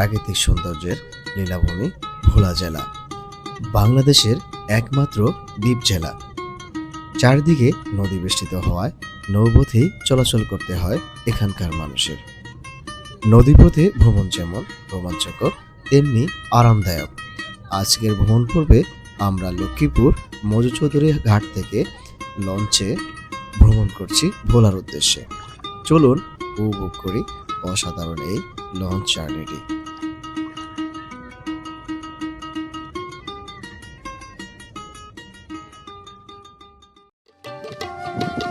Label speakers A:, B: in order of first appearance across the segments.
A: প্রাকৃতিক সৌন্দর্যের লীলাভূমি ভোলা জেলা, বাংলাদেশের একমাত্র দ্বীপ জেলা। চারদিকে নদী বেষ্টিত হওয়ায় নৌপথেই চলাচল করতে হয় এখানকার মানুষের। নদীপথে ভ্রমণ যেমন রোমাঞ্চকর, তেমনি আরামদায়ক। আজকের ভ্রমণ পূর্বে আমরা লক্ষ্মীপুর মজু চৌধুরী ঘাট থেকে লঞ্চে ভ্রমণ করছি ভোলার উদ্দেশ্যে। চলুন উপভোগ করি অসাধারণ এই লঞ্চ জার্নিটি।
B: এখন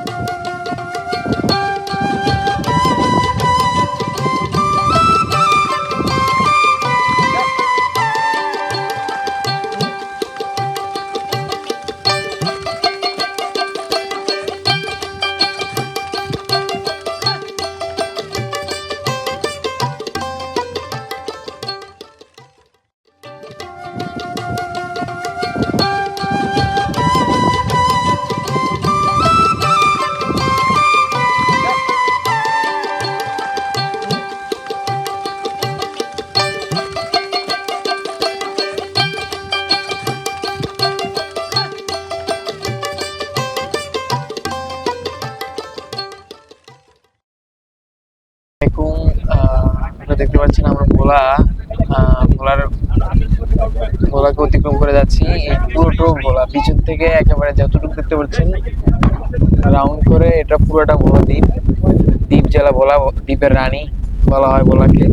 B: পাচ্ছেন আমরা ভোলা ভোলার, ভোলাকে অতিক্রম করে যাচ্ছি। এই পুরোটো ভোলা, পিছন থেকে একেবারে যতটুকু দেখতে পাচ্ছেন রাউন্ড করে এটা পুরোটা ভোলা দ্বীপ। দ্বীপ জেলা ভোলা, দ্বীপের রানী বলা হয় ভোলাকে।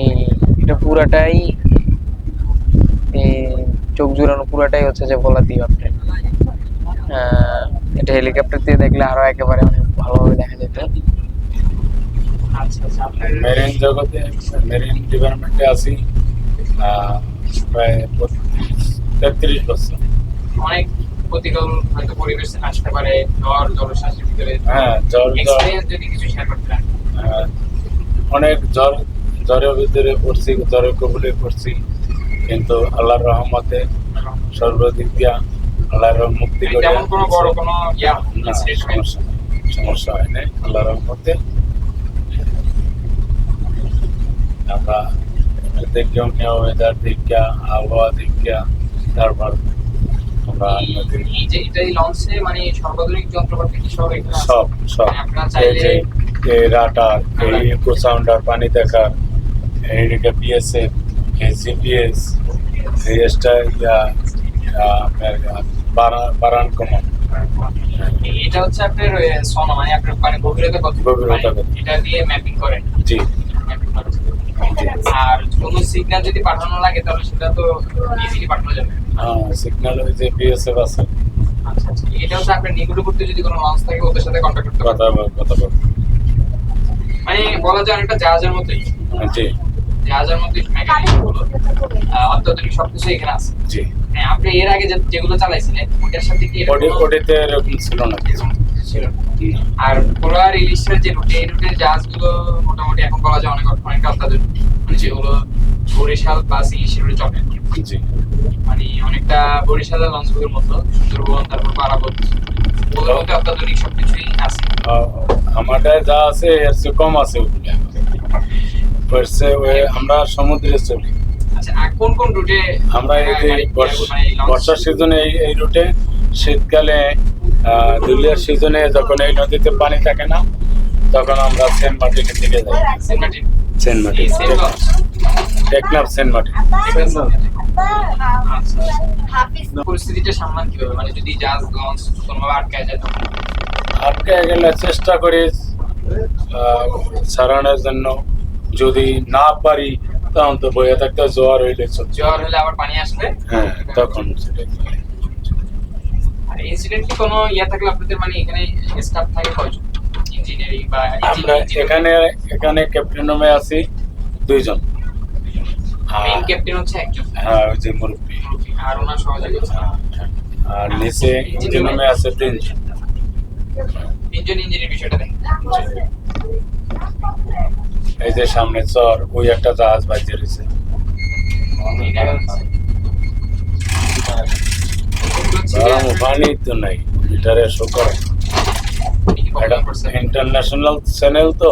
B: এই, এটা পুরাটাই চোখ জুড়ানো পুরাটাই হচ্ছে যে ভোলা দ্বীপ আপনার। এটা হেলিকপ্টার দিয়ে দেখলে আরও একেবারে অনেক ভালোভাবে দেখা যেত।
C: মেরিন জগতে মেরিন ডিপার্টমেন্টে আছি প্রায় তেত্রিশ বছর।
D: অনেক প্রতিকূল হয়তো পরিবেশ আসতে পারে জলশ্বাসের ভিতরে।
C: হ্যাঁ জ্বর জ্বর।
D: যদি কিছু শেয়ার করতেন
C: অনেক জ্বর জ্বরের ভিতরে পড়ছি জ্বরের কবলে পড়ছি কিন্তু আল্লাহর রহমতে সর্বদিক দিয়া আল্লাহর মুক্তি করে
D: কোনো বড় কোনো হয়
C: সমস্যা হয় নাই আল্লাহর রহমতে। আমরা দেখলাম ওয়েদার দেখা আবহাওয়া দেখা তারপর আমরা নদীর
D: এই যে এটা লঞ্চে মানে সর্বাধুনিক যন্ত্রপাতি কি সব এখানে
C: সব সব।
D: মানে আপনারা চাইলে
C: এই রাটার এই ইকো সাউন্ডার পানি দেখার এইদিকে বিএসএফ এই জিপিএস এই এক্সট্রা ইয়া আহ, আপনার বারান কমন।
D: এটা হচ্ছে আপনার সোনা মানে আপনার মানে গভীরতা কত?
C: গভীরতা।
D: মানে এটা দিয়ে ম্যাপিং করেন।
C: জি।
D: আর কোনো সিগন্যাল যদি পাঠানো লাগে তাহলে সেটা তো ইজিলি পাঠানো যাবে।
C: হ্যাঁ সিগন্যাল ওই যে বিএসএফ আছে।
D: আচ্ছা আচ্ছা। এটা হচ্ছে আপনার নিকটবর্তী যদি কোনো লঞ্চ থাকে ওদের সাথে কন্ট্যাক্ট করতে
C: কথা বল- কথা বল।
D: মানে বলা যায় অনেকটা জাহাজের মতোই।
C: হ্যাঁ, জি।
D: জাহাজের মধ্যে মেকানিক অত্যাধুনিক সবকিছু এখানে আছে।
C: জি।
D: হ্যাঁ, আপনি এর আগে যেগুলো চালাইছিলেন ওটার সাথে কি
C: ওডিতে এরকম ছিল না।
D: ছিল। আর পোলার ইলিশের যে রুটে এই রুটের জাহাজগুলো মোটামুটি এখন বলা যায় অনেক অনেকটা মানে যেগুলো বরিশাল প্লাস ইলিশের রুটে চলে। মানে অনেকটা বরিশালের লঞ্চগুলোর মতো সুন্দরবন তারপর পারাবত। ওগুলোর মধ্যে অত্যাধুনিক সবকিছুই আছে।
C: আমাদের যা আছে এর চেয়ে কম আছে আমরা সমুদ্রে চলি।
D: আচ্ছা কোন কোন রুটে
C: আমরা এই যে বর্ষ- বর্ষার সিজনে এই রুটে শীতকালে দুলিয়ার সিজনে যখন এই নদীতে পানি থাকে না তখন আমরা সেন্ট মার্টিনের দিকে যাই।
D: Saint Martin?
C: Teknaf saint Martin.
D: পরিস্থিতিটা সামলান কীভাবে? মানে যদি জাহাজ লঞ্চ কোনোভাবে আটকায় যায় তখন?
C: আটকে গেলে চেষ্টা করি আহ, সারানোর জন্য। যদি না পারি তখন তো বইয়ে থাকতে জোয়ার হইলে
D: জ্বর হলে আবার পানি আসবে?
C: হ্যাঁ তখন সেটাই। করি।
D: আর ইনসিডেন্ট কি কোনো ইয়া থাকলে আপনাদের মানে এখানে স্টাফ থাকে কয়জন? ইঞ্জিনিয়ারিং বা
C: আমরা এখানে এখানে ক্যাপ্টেন রুমে আছি দুইজন।
D: মেইন ক্যাপ্টেন হচ্ছে একজন।
C: হ্যাঁ ওই যে মুরব্বী।
D: আর ওনার সহযোগী
C: আর নিচে ইঞ্জিন রুমে আছে তিনজন।
D: তিনজন ইঞ্জিনিয়ার বিষয়টা দেখেন।
C: এই যে সামনে চর ওই একটা জাহাজ বাজিয়ে রয়েছে
D: এইটা হচ্ছে এগুলো হচ্ছে
C: ইন্টারন্যাশনাল চ্যানেল তো।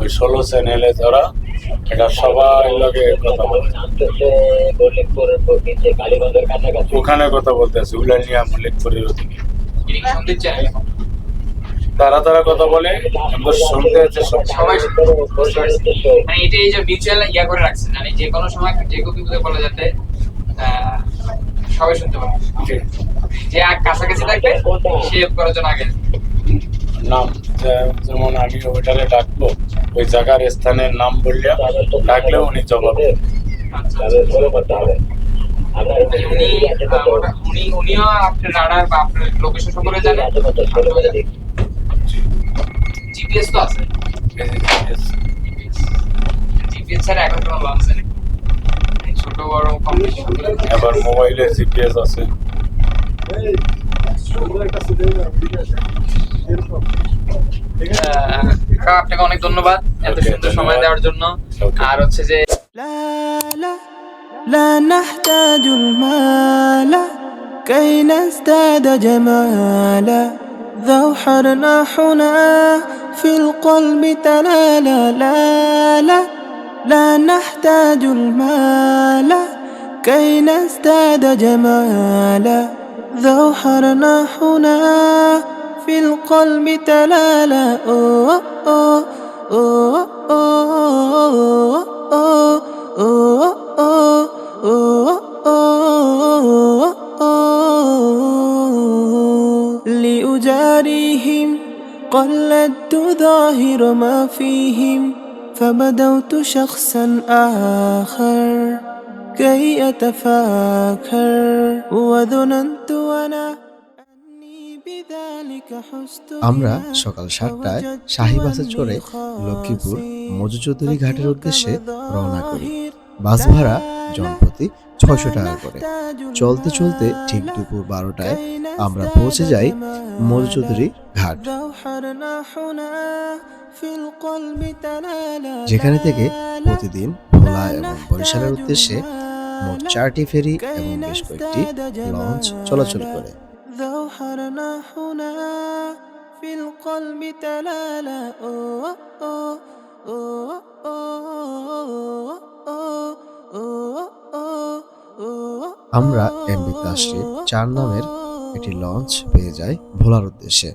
C: ওই ষোলো চ্যানেলে ধরা, এটা সবাই ওখানে কথা বলতেছে, উলানিয়া মল্লিকপুরের ওদিকে। তারা তারা কথা বলে শুনতে হচ্ছে সব।
D: মানে এটা এই যে মিউচুয়াল ইয়া করে রাখছে মানে যে কোনো সময় যে বলা যাতে সবাই শুনতে পাবে যে কাছাকাছি থাকবে সে করার জন্য আগে
C: নাম যেমন আমি ওইটারে ডাকবো ওই জায়গার স্থানের নাম বললে ডাকলে উনি জবাব।
D: আচ্ছা। উনি আহ, ওটা- উনি উনিও আপনার রাডার বা আপনার লোকেশন সম্পর্কে জানে জিপিএস তো আছে। জিপিএস ছাড়া এখন কোনো লঞ্চ নেই ছোট বড় কম্পিটিশন
C: এবার মোবাইলে জিপিএস আছে
D: আপনাকে অনেক ধন্যবাদ এত
C: Okay,
D: সুন্দর সময়
C: ধন্যবাদ।
D: দেওয়ার জন্য
C: Okay.
D: আর হচ্ছে যে
E: لا لا لا نحتاج المال كي نزداد جمالا ذو حرناحنا في القلب تلالا لا لا لا نحتاج المال كي نزداد جمالا ذو حرناحنا في القلب تلالا لأجاريهم قلدت ظاهر ما فيهم فبدوت شخصا آخر كي أتفاكر وظننت أنا أني بذلك حزت
A: আমরা
E: بها
A: সকাল সাতটায় শাহী বাসে চড়ে লক্ষ্মীপুর মজু চৌধুরী ঘাটের উদ্দেশ্যে রওনা করি বাস ভাড়া জনপ্রতি ছয়শো টাকা করে চলতে চলতে ঠিক দুপুর বারোটায় আমরা পৌঁছে যাই মজু চৌধুরী ঘাট যেখানে থেকে প্রতিদিন ভোলা এবং বরিশালের উদ্দেশ্যে মোট চারটি ফেরি এবং বেশ কয়েকটি লঞ্চ চলাচল করে
E: ذو حرناحنا في القلب تلالا أوه أوه أوه أوه أوه أوه أوه
A: আমরা এমবি তাশরিফ চার নামের একটি লঞ্চ পেয়ে যাই ভোলার উদ্দেশ্যে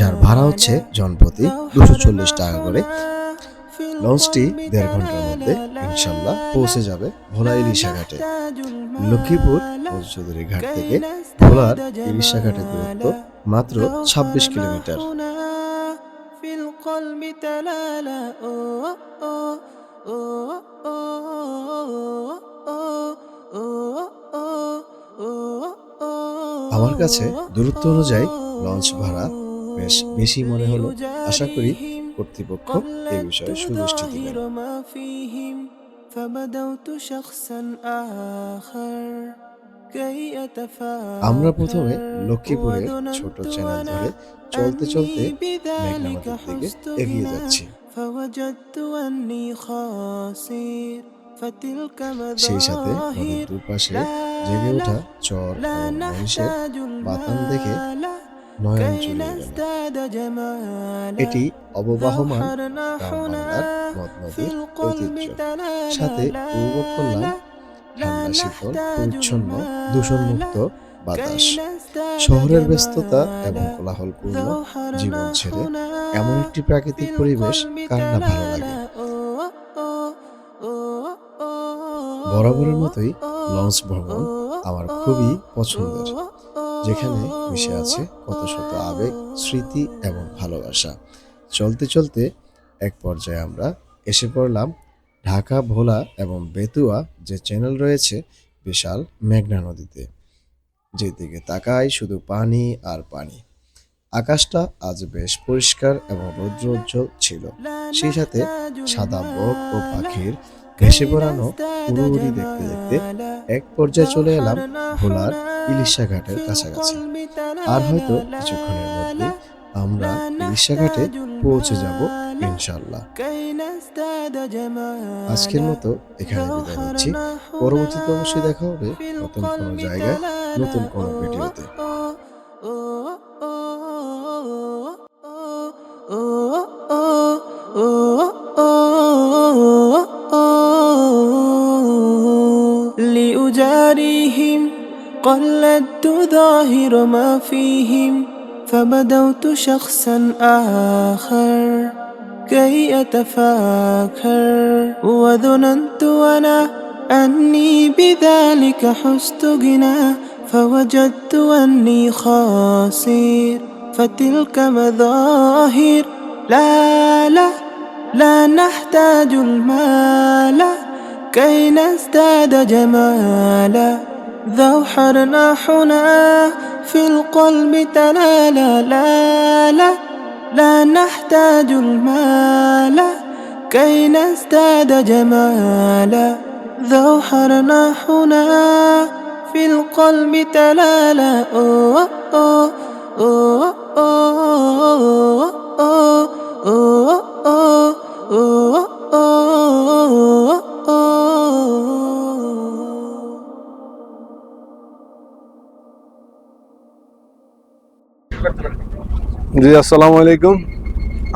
A: যার ভাড়া হচ্ছে জনপ্রতি দুশো চল্লিশ টাকা করে লঞ্চটি দেড় ঘণ্টার মধ্যে ইনশাল্লাহ পৌঁছে যাবে ভোলা ইলিশা ঘাটে লক্ষ্মীপুর চৌধুরী ঘাট থেকে ভোলার ইলিশা ঘাটের দূরত্ব মাত্র ছাব্বিশ কিলোমিটার
E: না ফিল কল মিতালালা ও ও ও ও ও ও ও
A: আমার কাছে দূরত্ব অনুযায়ী লঞ্চ ভাড়া বেশ বেশি মনে হলো। আশা করি কর্তৃপক্ষ এই বিষয়ে সুদৃষ্টি দিবেন। আমরা প্রথমে লক্ষ্মীপুরে ছোট চ্যানেল ধরে চলতে চলতে দিকে এগিয়ে যাচ্ছি। সেই সাথে দুপাশে জেগে ওঠা চর বাতান দেখে নয়ন
E: চলে
A: এটি অববাহমান বাংলার
E: মদ
A: ঐতিহ্য। সাথে অনুভব করলাম ঠান্ডা শীতল, পরিচ্ছন্ন, দূষণমুক্ত বাতাস। শহরের ব্যস্ততা এবং কোলাহলপূর্ণ জীবন ছেড়ে এমন একটি প্রাকৃতিক পরিবেশ কার না ভালো লাগে? বরাবরের মতোই লঞ্চ ভ্রমণ আমার খুবই পছন্দের, যেখানে মিশে আছে কত শত আবেগ, স্মৃতি এবং ভালোবাসা। চলতে চলতে এক পর্যায়ে আমরা এসে পড়লাম ঢাকা, ভোলা এবং বেতুয়া যে চ্যানেল রয়েছে বিশাল মেঘনা নদীতে। যেদিকে তাকাই শুধু পানি আর পানি। আকাশটা আজ বেশ পরিষ্কার এবং রৌদ্রোজ্জ্বল ছিল। সেই সাথে সাদা বক ও পাখির ভেসে বেড়ানো উড়ুউড়ি দেখতে দেখতে এক পর্যায়ে চলে এলাম ভোলার ইলিশা ঘাটের কাছাকাছি আর হয়তো কিছুক্ষণের মধ্যে আমরা ইলিশা ঘাটে পৌঁছে যাব ইনশাল্লাহ
E: আজকের মতো এখানে বিদায় নিচ্ছি পরবর্তীতে অবশ্যই দেখা হবে নতুন কোনো জায়গায়
A: নতুন কোনো ভিডিওতে
E: لأجاريهم قلدت ظاهر ما فيهم فبدوت شخصا آخر كي أتفاكر وظننت أنا أني بذلك حزت غنى فوجدت أني خاسر فتلك مظاهر لا لا لا نحتاج المال كي نزداد جمالا ذو حرناحنا في القلب تلالا لا لا لا نحتاج المال كي نزداد جمالا ذو حرناحنا في القلب تلالا أوه أوه أوه أوه أوه أوه أوه
F: জি আসসালামু আলাইকুম।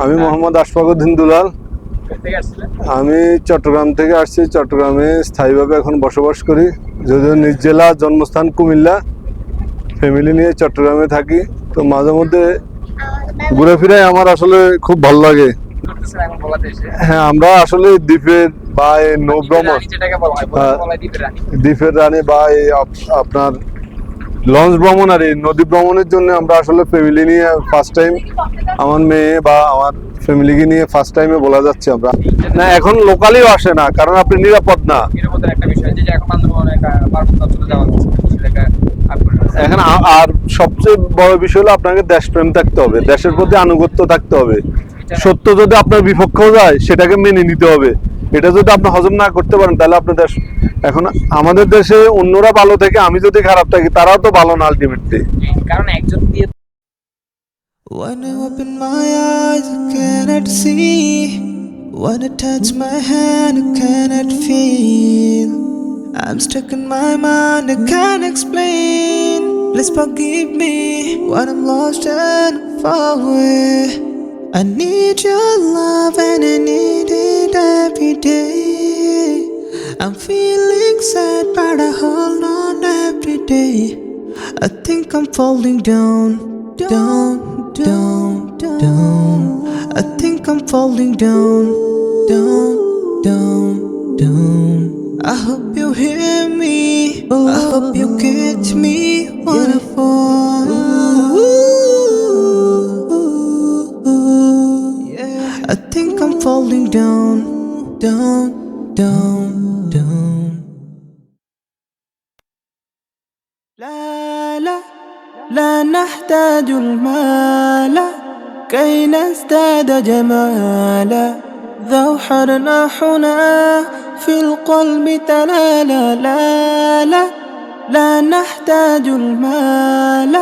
F: আমি মোহাম্মদ আশফাকুদ্দিন দুলাল। আমি চট্টগ্রাম থেকে আসছি। চট্টগ্রামে স্থায়ীভাবে এখন বসবাস করি। যদিও নিজ জেলা জন্মস্থান কুমিল্লা। ফ্যামিলি নিয়ে চট্টগ্রামে থাকি। তো মাঝে মধ্যে ঘুরে ফিরে আমার আসলে খুব ভালো লাগে।
D: করতেছেন এখন বলাতে
F: হ্যাঁ আমরা আসলে দ্বীপের বা এই নৌভ্রমণ
D: হয় দ্বীপের রানী।
F: বা এই আপনার লঞ্চ ভ্রমণ আর এই নদী ভ্রমণের জন্য আমরা আসলে ফ্যামিলি নিয়ে ফার্স্ট টাইম আমার মেয়ে বা আমার ফ্যামিলিকে নিয়ে ফার্স্ট টাইমে বলা যাচ্ছে আমরা। না এখন লোকালিও আসে না কারণ আপনি নিরাপদ না।
D: এখন
F: আর সবচেয়ে বড় বিষয় হলো আপনাকে দেশপ্রেম থাকতে হবে দেশের প্রতি আনুগত্য থাকতে হবে। সত্য যদি আপনার বিপক্ষেও যায় সেটাকে মেনে নিতে হবে এটা যদি আপনি হজম না করতে পারেন তাহলে আপনার দেশ এখন আমাদের দেশে অন্যরা ভালো থেকে আমি যদি খারাপ থাকি তারাও তো ভালো না আলটিমেটলি
D: কারণ একজন দিয়ে
E: When I open my eyes, I cannot see. When I touch my hand, I cannot feel. I'm stuck in my mind, I can't explain. Please forgive me when I'm lost and far away. I need your love and I need it every day. I'm feeling sad, but I hold on every day. I think I'm falling down, down, down, down. I think I'm falling down, down, down, down. I hope you hear me. I hope you catch me when I fall. I think I'm falling down, down, down, down. لا لا لا نحتاج المال كي نزداد جمالا ذو حرناحنا في القلب تلالا لا لا لا نحتاج المال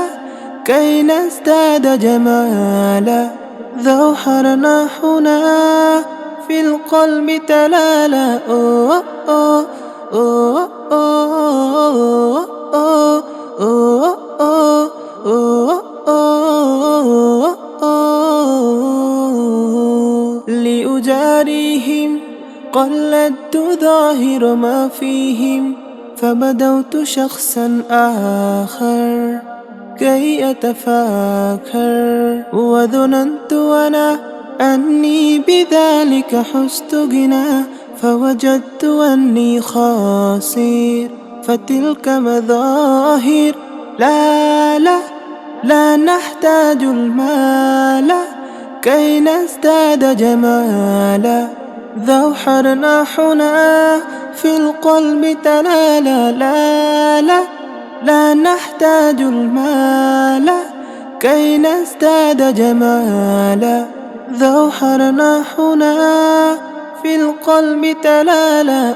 E: كي نزداد جمالا ذو حرناحنا في القلب تلالا. أوه أوه أوه أوه أوه أوه أوه أوه أوه أوه لأجاريهم قلدت ظاهر ما فيهم فبدوت شخصا آخر. كي أتفاكر وظننت أنا أني بذلك حزت غنى فوجدت أني خاسر. فتلك مظاهر. لا لا لا نحتاج المال. كي نزداد جمالا. ذو حرناحنا في القلب تلالا لا لا لا. لا نحتاج المال كي نزداد جمالا. ذو هنا في القلب تلالا.